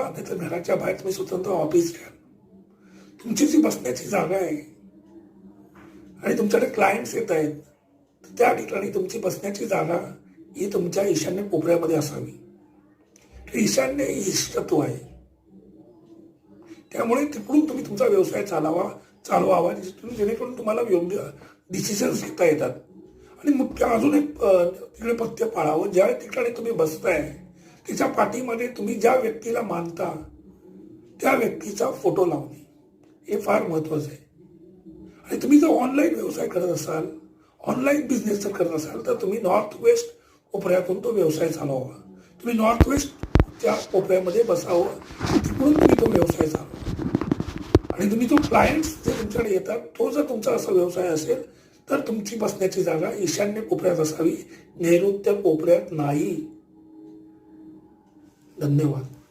नाही घराच्या बाहेर तुम्ही स्वतंत्र ऑफिस घ्या. तुमची जी बसण्याची जागा आहे आणि तुमच्याकडे क्लायंट्स येत आहेत तर त्या ठिकाणी तुमची बसण्याची जागा ही तुमच्या ईशान्य कोपऱ्यामध्ये असावी. ईशान्य इष्टत्व आहे. त्यामुळे तिकडून तुम्ही तुमचा व्यवसाय चालावा चालवावा जेणेकरून तुम्हाला योग्य डिसिजन्स घेता येतात. आणि मुख्य अजून एक तिकडे पथ्य पाळावं ज्या ठिकाणी तुम्ही बसताय त्याच्या पाठीमध्ये तुम्ही ज्या व्यक्तीला मानता त्या व्यक्तीचा फोटो लावणे हे फार महत्वाचं आहे. आणि तुम्ही जर ऑनलाईन व्यवसाय करत असाल ऑनलाईन बिझनेस जर करत असाल तर तुम्ही नॉर्थ वेस्ट कोपऱ्यातून तो व्यवसाय चालवावा. तुम्ही नॉर्थ वेस्टच्या कोपऱ्यामध्ये बसावं तिकडून तुम्ही तो व्यवसाय चालवा. आणि तुम्ही जो क्लायंट्स जे तुमच्याकडे येतात तो जर तुमचा असा व्यवसाय असेल तर तुमची बसण्याची जागा ईशान्य कोपऱ्यात असावी नैऋत्य कोपऱ्यात नाही. धन्यवाद.